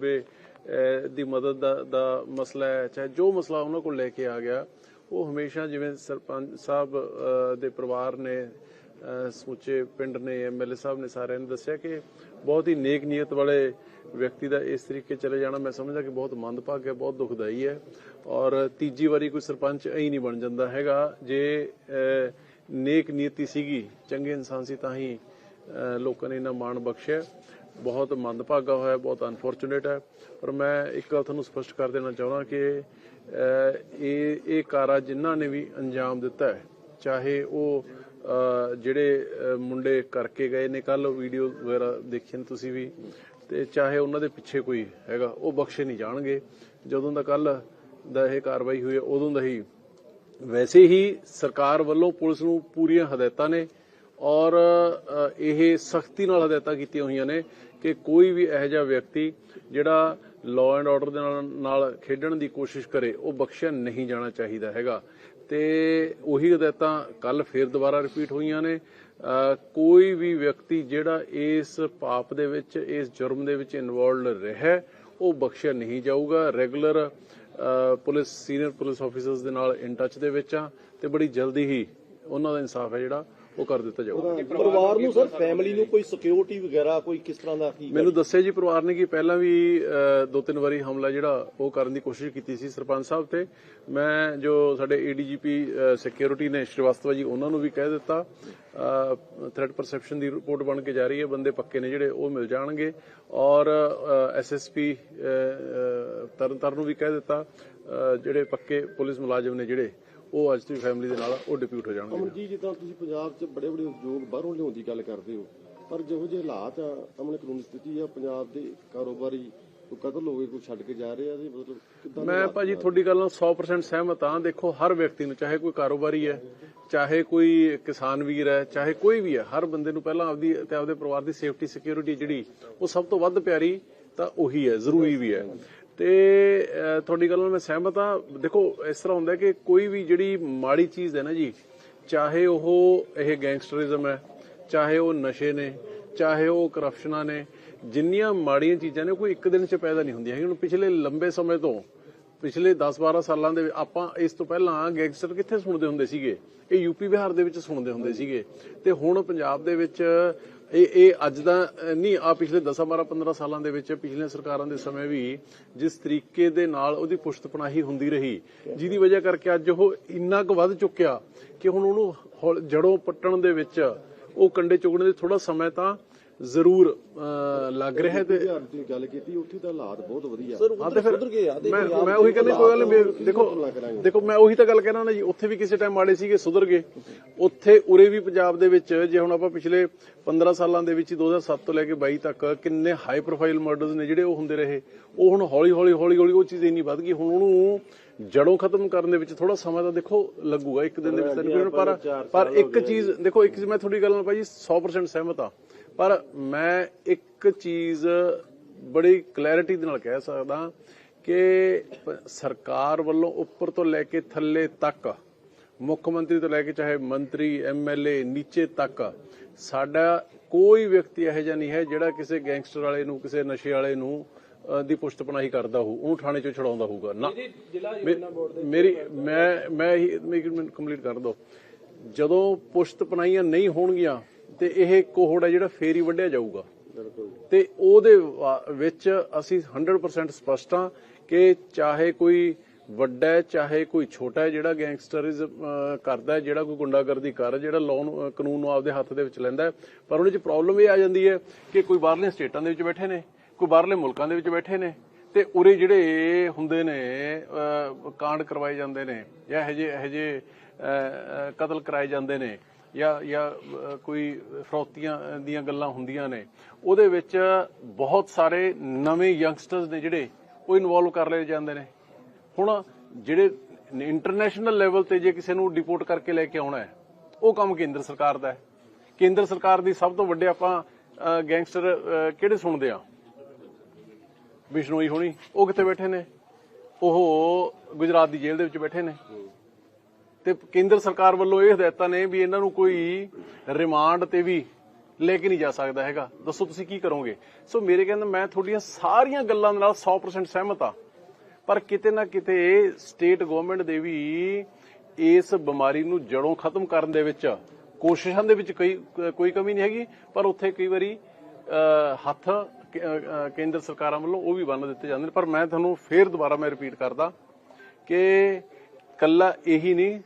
ਵੀ ਦੀ ਮਦਦ ਦਾ ਮਸਲਾ ਹੈ ਚਾਹੇ ਜੋ ਮਸਲਾ ਉਹਨਾਂ ਕੋਲ ਲੈ ਕੇ ਆ ਗਿਆ ਉਹ ਹਮੇਸ਼ਾ ਜਿਵੇਂ ਸਰਪੰਚ ਸਾਹਿਬ ਦੇ ਪਰਿਵਾਰ ਨੇ ਸਮੁੱਚੇ ਪਿੰਡ ਨੇ ਐਮਐਲਏ ਸਾਹਿਬ ਨੇ ਸਾਰਿਆਂ ਨੇ ਦੱਸਿਆ ਕਿ ਬਹੁਤ ਹੀ ਨੇਕ ਨੀਅਤ ਵਾਲੇ ਵਿਅਕਤੀ ਦਾ ਇਸ ਤਰੀਕੇ ਚਲੇ ਜਾਣਾ ਮੈਂ ਸਮਝਦਾ ਕਿ ਬਹੁਤ ਮੰਦਭਾਗ ਹੈ ਬਹੁਤ ਦੁਖਦਾਈ ਹੈ ਔਰ ਤੀਜੀ ਵਾਰੀ ਕੋਈ ਸਰਪੰਚ ਐਂ ਨਹੀਂ ਬਣ ਜਾਂਦਾ ਹੈਗਾ ਜੇ ਅਹ, ਨੇਕ ਨੀਤੀ ਸੀਗੀ ਚੰਗੇ ਇਨਸਾਨ ਸੀ ਤਾਂ ਹੀ ਲੋਕਾਂ ਨੇ ਇਹਨਾਂ ਮਾਣ ਬਖਸ਼ਿਆ। ਬਹੁਤ ਮੰਦਭਾਗਾ ਹੋਇਆ, ਬਹੁਤ ਅਨਫੋਰਚੂਨੇਟ ਹੈ। ਪਰ ਮੈਂ ਇੱਕ ਗੱਲ ਤੁਹਾਨੂੰ ਸਪਸ਼ਟ ਕਰ ਦੇਣਾ ਚਾਹੁੰਦਾ ਕਿ ਇਹ ਇਹ ਕਾਰਾ ਜਿਨ੍ਹਾਂ ਨੇ ਵੀ ਅੰਜਾਮ ਦਿੱਤਾ ਹੈ, ਚਾਹੇ ਉਹ ਜਿਹੜੇ ਮੁੰਡੇ ਕਰਕੇ ਗਏ ਨੇ ਕੱਲ ਵੀਡੀਓ ਵਗੈਰਾ ਦੇਖੀਆਂ ਨੇ ਤੁਸੀਂ ਵੀ, ਤੇ ਚਾਹੇ ਉਹਨਾਂ ਦੇ ਪਿੱਛੇ ਕੋਈ ਹੈਗਾ, ਉਹ ਬਖਸ਼ੇ ਨਹੀਂ ਜਾਣਗੇ। ਜਦੋਂ ਦਾ ਕੱਲ ਦਾ ਇਹ ਕਾਰਵਾਈ ਹੋਈ ਹੈ, ਉਦੋਂ ਦਾ ਹੀ ਵੈਸੇ ਹੀ ਸਰਕਾਰ ਵੱਲੋਂ ਪੁਲਿਸ ਨੂੰ ਪੂਰੀਆਂ ਹਦਾਇਤਾਂ ਨੇ ਔਰ ਇਹ ਸਖਤੀ ਨਾਲ ਹਦਾਇਤਾਂ ਕੀਤੀਆਂ ਹੋਈਆਂ ਨੇ ਕਿ ਕੋਈ ਵੀ ਇਹੋ ਜਿਹਾ ਵਿਅਕਤੀ ਜਿਹੜਾ ਲਾਅ ਐਂਡ ਆਰਡਰ ਦੇ ਨਾਲ ਨਾਲ ਖੇਡਣ ਦੀ ਕੋਸ਼ਿਸ਼ ਕਰੇ, ਉਹ ਬਖਸ਼ਿਆ ਨਹੀਂ ਜਾਣਾ ਚਾਹੀਦਾ ਹੈਗਾ। ਤੇ ਉਹੀ ਹਦਾਇਤਾਂ ਕੱਲ ਫੇਰ ਦੁਬਾਰਾ ਰਿਪੀਟ ਹੋਈਆਂ ਨੇ। ਕੋਈ ਵੀ ਵਿਅਕਤੀ ਜਿਹੜਾ ਇਸ ਪਾਪ ਦੇ ਵਿੱਚ, ਇਸ ਜੁਰਮ ਦੇ ਵਿੱਚ ਇਨਵੋਲਡ ਰਿਹਾ, ਉਹ ਬਖਸ਼ਿਆ ਨਹੀਂ ਜਾਊਗਾ। Regular police senior police officers ਦੇ ਨਾਲ ਇਨ ਟੱਚ ਦੇ ਵਿੱਚ ਆ ਤੇ ਬੜੀ ਜਲਦੀ ਹੀ ਉਹਨਾਂ ਦਾ ਇਨਸਾਫ ਹੈ ਜਿਹੜਾ ਉਹ ਕਰ ਦਿੱਤਾ ਜਾਊਗਾ। ਪਰਿਵਾਰ ਨੂੰ ਸਰ ਫੈਮਿਲੀ ਨੂੰ ਕੋਈ ਸਿਕਿਉਰਿਟੀ ਵਗੈਰਾ ਕੋਈ ਕਿਸ ਤਰ੍ਹਾਂ ਦਾ ਕੀ ਮੈਨੂੰ ਦੱਸਿਆ ਜੀ ਪਰਿਵਾਰ ਨੇ ਕਿ ਪਹਿਲਾਂ ਵੀ ਦੋ ਤਿੰਨ ਵਾਰੀ ਹਮਲਾ ਜਿਹੜਾ ਉਹ ਕਰਨ ਦੀ ਕੋਸ਼ਿਸ਼ ਕੀਤੀ ਸੀ ਸਰਪੰਚ ਸਾਹਿਬ ਤੇ। ਮੈਂ ਜੋ ਸਾਡੇ ਏਡੀਜੀਪੀ ਸਿਕਿਉਰਿਟੀ ਨੇ ਸ਼੍ਰੀਵਾਸਤਵਾ ਜੀ ਉਹਨਾਂ ਨੂੰ ਵੀ ਕਹਿ ਦਿੱਤਾ। ਥ੍ਰੈਟ ਪਰਸੈਪਸ਼ਨ ਦੀ ਰਿਪੋਰਟ ਬਣ ਕੇ ਜਾ ਰਹੀ ਹੈ ਬੰਦੇ ਪੱਕੇ ਨੇ ਜਿਹੜੇ ਉਹ ਮਿਲ ਜਾਣਗੇ। ਔਰ ਐਸਐਸਪੀ ਤਰਨਤਾਰਨ ਨੂੰ ਵੀ ਕਹਿ ਦਿੱਤਾ। ਜਿਹੜੇ ਪੱਕੇ ਪੁਲਿਸ ਮੁਲਾਜ਼ਮ ਨੇ ਜਿਹੜੇ ਉਹ ਅੱਜ ਦੀ ਫੈਮਿਲੀ ਦੇ ਨਾਲ ਉਹ ਡਿਪਿਊਟ ਹੋ ਜਾਣਗੇ ਅਮਨ ਜੀ ਜਿੱਦਾਂ ਤੁਸੀਂ ਪੰਜਾਬ 'ਚ ਬੜੇ ਬੜੇ ਉਦਯੋਗ ਬਾਹਰੋਂ ਲਿਆਉਣ ਦੀ ਗੱਲ ਕਰਦੇ ਹੋ ਪਰ ਜਿਹੋ ਜਿਹੇ ਹਾਲਾਤ ਆ ਅਮਨ ਕਾਨੂੰਨੀ ਸਥਿਤੀ ਆ ਪੰਜਾਬ ਦੇ ਕਾਰੋਬਾਰੀ ਕੋਈ ਕਤਲ ਹੋ ਗਏ ਕੋਈ ਛੱਡ ਕੇ ਜਾ ਰਹੇ ਆ ਤੇ ਮਤਲਬ ਕਿੱਦਾਂ ਮੈਂ ਭਾਜੀ ਤੁਹਾਡੀ ਗੱਲ ਨਾਲ 100% ਸਹਿਮਤ ਹਾਂ। ਦੇਖੋ ਹਰ ਵਿਅਕਤੀ ਨੂੰ ਚਾਹੇ ਕੋਈ ਕਾਰੋਬਾਰੀ ਹੈ ਚਾਹੇ ਕੋਈ ਕਿਸਾਨ ਵੀਰ ਹੈ ਚਾਹੇ ਕੋਈ ਵੀ ਹੈ ਹਰ ਬੰਦੇ ਨੂੰ ਪਹਿਲਾਂ ਆਪਦੀ ਤੇ ਆਪਦੇ ਪਰਿਵਾਰ ਦੀ ਸੇਫਟੀ ਸਿਕਿਉਰਿਟੀ ਜਿਹੜੀ ਉਹ ਸਭ ਤੋਂ ਵੱਧ ਪਿਆਰੀ ਤਾਂ ਉਹੀ ਹੈ ਜ਼ਰੂਰੀ ਵੀ ਹੈ। ਤੇ ਤੁਹਾਡੀ ਗੱਲ ਨਾਲ ਮੈਂ ਸਹਿਮਤ ਹਾਂ। ਦੇਖੋ, ਇਸ ਤਰ੍ਹਾਂ ਹੁੰਦਾ ਕਿ ਕੋਈ ਵੀ ਜਿਹੜੀ ਮਾੜੀ ਚੀਜ਼ ਹੈ ਨਾ ਜੀ, ਚਾਹੇ ਉਹ ਇਹ ਗੈਂਗਸਟਰਿਜ਼ਮ ਹੈ, ਚਾਹੇ ਉਹ ਨਸ਼ੇ ਨੇ, ਚਾਹੇ ਉਹ ਕਰਪਸ਼ਨਾਂ ਨੇ, ਜਿੰਨੀਆਂ ਮਾੜੀਆਂ ਚੀਜ਼ਾਂ ਨੇ, ਉਹ ਕੋਈ ਇੱਕ ਦਿਨ 'ਚ ਪੈਦਾ ਨਹੀਂ ਹੁੰਦੀਆਂ ਹੈਗੀਆਂ। ਹੁਣ ਪਿਛਲੇ ਲੰਬੇ ਸਮੇਂ ਤੋਂ, ਪਿਛਲੇ 10-12 ਸਾਲਾਂ ਦੇ ਆਪਾਂ ਇਸ ਤੋਂ ਪਹਿਲਾਂ ਗੈਂਗਸਟਰ ਕਿੱਥੇ ਸੁਣਦੇ ਹੁੰਦੇ ਸੀਗੇ? ਇਹ ਯੂਪੀ ਬਿਹਾਰ ਦੇ ਵਿੱਚ ਸੁਣਦੇ ਹੁੰਦੇ ਸੀਗੇ। ਤੇ ਹੁਣ ਪੰਜਾਬ ਦੇ ਵਿੱਚ ਇਹ ਇਹ ਅੱਜ ਦਾ ਨਹੀਂ ਆ ਪਿਛਲੇ 10 12 15 ਸਾਲਾਂ ਦੇ ਵਿੱਚ ਪਿਛਲੇ ਸਰਕਾਰਾਂ ਦੇ ਸਮੇਂ ਵੀ ਜਿਸ ਤਰੀਕੇ ਦੇ ਨਾਲ ਉਹਦੀ ਪੁਸ਼ਤਪਨਾਹੀ ਹੁੰਦੀ ਰਹੀ, ਜਿਹਦੀ ਵਜ੍ਹਾ ਕਰਕੇ ਅੱਜ ਉਹ ਇੰਨਾ ਕੁ ਵੱਧ ਚੁੱਕਿਆ ਕਿ ਹੁਣ ਉਹਨੂੰ ਹੌਲ- ਜੜੋਂ ਪੱਟਣ ਦੇ ਵਿੱਚ ਉਹ ਕੰਡੇ ਚੁਗਣ ਦੇ ਥੋੜਾ ਸਮਾਂ ਤਾਂ ਜ਼ਰੂਰ ਲੱਗ ਰਿਹਾ ਹੈ ਤੇ ਬਿਹਾਰ ਦੀ ਗੱਲ ਕੀਤੀ ਉੱਥੇ ਤਾਂ ਹਾਲਾਤ ਬਹੁਤ ਵਧੀਆ। ਹਾਂ ਤੇ ਫਿਰ ਸੁਧਰ ਗਏ ਆ ਮੈਂ ਮੈਂ ਉਹੀ ਕਹਿੰਦਾ ਕੋਈ ਗੱਲ ਨਹੀਂ ਦੇਖੋ। ਦੇਖੋ ਮੈਂ ਉਹੀ ਤਾਂ ਗੱਲ ਕਹਿਣਾ ਨਾ ਜੀ ਉੱਥੇ ਵੀ ਕਿਸੇ ਟਾਈਮ ਮਾੜੇ ਸੀਗੇ ਸੁਧਰ ਗਏ। ਉੱਥੇ ਉਰੇ ਵੀ ਪੰਜਾਬ ਦੇ ਵਿੱਚ ਜੇ ਹੁਣ ਆਪਾਂ ਪਿਛਲੇ 15 ਸਾਲਾਂ ਦੇ ਵਿੱਚ ਹੀ 2007 ਤੋਂ ਲੈ ਕੇ 22 ਤੱਕ ਕਿੰਨੇ ਹਾਈ ਪ੍ਰੋਫਾਈਲ ਮਰਡਰਸ ਨੇ ਜਿਹੜੇ ਉਹ ਹੁੰਦੇ ਰਹੇ ਉਹ ਹੁਣ ਹੌਲੀ ਹੌਲੀ ਹੌਲੀ ਹੌਲੀ ਉਹ ਚੀਜ਼ ਇੰਨੀ ਵੱਧ ਗਈ ਹੁਣ ਉਹਨੂੰ ਜੜੋਂ ਖਤਮ ਕਰਨ ਦੇ ਵਿੱਚ ਥੋੜਾ ਸਮਾਂ ਤਾਂ ਦੇਖੋ ਲੱਗੂਗਾ ਇੱਕ ਦਿਨ ਦੇ ਵਿੱਚ ਤਾਂ ਪਰ ਪਰ ਇੱਕ ਚੀਜ਼ ਦੇਖੋ ਇੱਕ ਮੈਂ ਤੁਹਾਡੀ ਗੱਲ ਨਾਲ ਭਾਜੀ 100% ਸਹਿਮਤ ਆ ਪਰ ਮੈਂ ਇੱਕ ਚੀਜ਼ ਬੜੀ ਕਲੈਰਿਟੀ ਦੇ ਨਾਲ ਕਹਿ ਸਕਦਾ ਕਿ ਸਰਕਾਰ ਵੱਲੋਂ ਉੱਪਰ ਤੋਂ ਲੈ ਕੇ ਥੱਲੇ ਤੱਕ ਮੁੱਖ ਮੰਤਰੀ ਤੋਂ ਲੈ ਕੇ ਚਾਹੇ ਮੰਤਰੀ ਐਮਐਲਏ ਨੀਚੇ ਤੱਕ ਸਾਡਾ ਕੋਈ ਵਿਅਕਤੀ ਇਹੋ ਜਿਹਾ ਨਹੀਂ ਹੈ ਜਿਹੜਾ ਕਿਸੇ ਗੈਂਗਸਟਰ ਵਾਲੇ ਨੂੰ ਕਿਸੇ ਨਸ਼ੇ ਵਾਲੇ ਨੂੰ ਦੀ ਪੁਸ਼ਤ ਪਨਾਹੀ ਕਰਦਾ ਹੋਊ ਉਹਨੂੰ ਥਾਣੇ ਚੋਂ ਛਡਾਉਂਦਾ ਹੋਊਗਾ। ਨਾ ਮੇਰੀ ਮੈਂ ਮੈਂ ਹੀ ਕੰਪਲੀਟ ਕਰ ਦੋ। ਜਦੋਂ ਪੁਸ਼ਤ ਪਨਾਹੀਆਂ ਨਹੀਂ ਹੋਣਗੀਆਂ ਤੇ ਇਹ ਕੋਹੜ ਹੈ ਜਿਹੜਾ ਫੇਰ ਹੀ ਵੱਢਿਆ ਜਾਊਗਾ। ਤੇ ਉਹਦੇ ਵਿੱਚ ਅਸੀਂ 100% ਸਪਸ਼ਟ ਹਾਂ ਕਿ ਚਾਹੇ ਕੋਈ ਵੱਡਾ ਹੈ ਚਾਹੇ ਕੋਈ ਛੋਟਾ ਹੈ ਜਿਹੜਾ ਗੈਂਗਸਟਰਿਜ਼ਮ ਕਰਦਾ ਹੈ ਜਿਹੜਾ ਕੋਈ ਗੁੰਡਾਗਰਦੀ ਕਰ ਜਿਹੜਾ ਲਾਅ ਕਾਨੂੰਨ ਨੂੰ ਆਪਦੇ ਹੱਥ ਦੇ ਵਿੱਚ ਲੈਂਦਾ ਹੈ। ਪਰ ਉਹਦੇ ਚ ਪ੍ਰੋਬਲਮ ਇਹ ਆ ਜਾਂਦੀ ਹੈ ਕਿ ਕੋਈ ਬਾਹਰਲੀਆਂ ਸਟੇਟਾਂ ਦੇ ਵਿੱਚ ਬੈਠੇ ਨੇ ਕੋਈ ਬਾਹਰਲੇ ਮੁਲਕਾਂ ਦੇ ਵਿੱਚ ਬੈਠੇ ਨੇ ਤੇ ਉਰੇ ਜਿਹੜੇ ਹੁੰਦੇ ਨੇ ਕਾਂਡ ਕਰਵਾਏ ਜਾਂਦੇ ਨੇ ਜਾਂ ਅਹ, ਅਹ, ਕਤਲ ਕਰਾਏ ਜਾਂਦੇ ਨੇ ਜਾਂ ਜਾਂ ਕੋਈ ਫਰੋਤੀਆਂ ਦੀਆਂ ਗੱਲਾਂ ਹੁੰਦੀਆਂ ਨੇ, ਉਹਦੇ ਵਿੱਚ ਬਹੁਤ ਸਾਰੇ ਨਵੇਂ ਯੰਗਸਟਰਸ ਨੇ ਜਿਹੜੇ, ਉਹ ਇਨਵੋਲਵ ਕਰ ਲਏ ਜਾਂਦੇ ਨੇ। ਹੁਣ ਜਿਹੜੇ ਇੰਟਰਨੈਸ਼ਨਲ ਲੈਵਲ ਤੇ ਜੇ ਕਿਸੇ ਨੂੰ ਡਿਪੋਰਟ ਕਰਕੇ ਲੈ ਕੇ ਆਉਣਾ ਹੈ, ਉਹ ਕੰਮ ਕੇਂਦਰ ਸਰਕਾਰ ਦਾ ਹੈ। ਕੇਂਦਰ ਸਰਕਾਰ ਦੀ ਸਭ ਤੋਂ ਵੱਡੇ ਆਪਾਂ ਗੈਂਗਸਟਰ ਕਿਹੜੇ ਸੁਣਦੇ ਆ? ਬਿਸ਼ਨੋਈ ਹੋਣੀ, ਉਹ ਕਿੱਥੇ ਬੈਠੇ ਨੇ? ਉਹ ਗੁਜਰਾਤ ਦੀ ਜੇਲ੍ਹ ਦੇ ਵਿੱਚ ਬੈਠੇ ਨੇ। ਤੇ ਕੇਂਦਰ ਸਰਕਾਰ ਵੱਲੋਂ ਇਹ ਹਦਾਇਤਾਂ ਨੇ ਵੀ ਇਹਨਾਂ ਨੂੰ ਕੋਈ ਰਿਮਾਂਡ ਤੇ ਵੀ ਲੈ ਕੇ ਨਹੀਂ ਜਾ ਸਕਦਾ ਹੈਗਾ। ਦੱਸੋ ਤੁਸੀਂ ਕੀ ਕਰੋਗੇ? ਸੋ ਮੇਰੇ ਕਹਿੰਦਾ ਮੈਂ ਤੁਹਾਡੀਆਂ ਸਾਰੀਆਂ ਗੱਲਾਂ ਨਾਲ 100% ਸਹਿਮਤ ਆ ਪਰ ਕਿਤੇ ਨਾ ਕਿਤੇ ਸਟੇਟ ਗਵਰਨਮੈਂਟ ਦੇ ਵੀ ਇਸ ਬਿਮਾਰੀ ਨੂੰ ਜੜੋਂ ਖਤਮ ਕਰਨ ਦੇ ਵਿੱਚ ਕੋਸ਼ਿਸ਼ਾਂ ਦੇ ਵਿੱਚ ਕੋਈ ਕੋਈ ਕਮੀ ਨਹੀਂ ਹੈਗੀ। ਪਰ ਉੱਥੇ ਕਈ ਵਾਰੀ ਹੱਥ ਕੇਂਦਰ ਸਰਕਾਰਾਂ ਵੱਲੋਂ ਉਹ ਵੀ ਬੰਨ ਦਿੱਤੇ ਜਾਂਦੇ ਨੇ। ਪਰ ਮੈਂ ਤੁਹਾਨੂੰ ਫੇਰ ਦੁਬਾਰਾ ਮੈਂ ਰਿਪੀਟ ਕਰਦਾ ਕਿ ਕੱਲਾ ਇਹੀ ਨਹੀਂ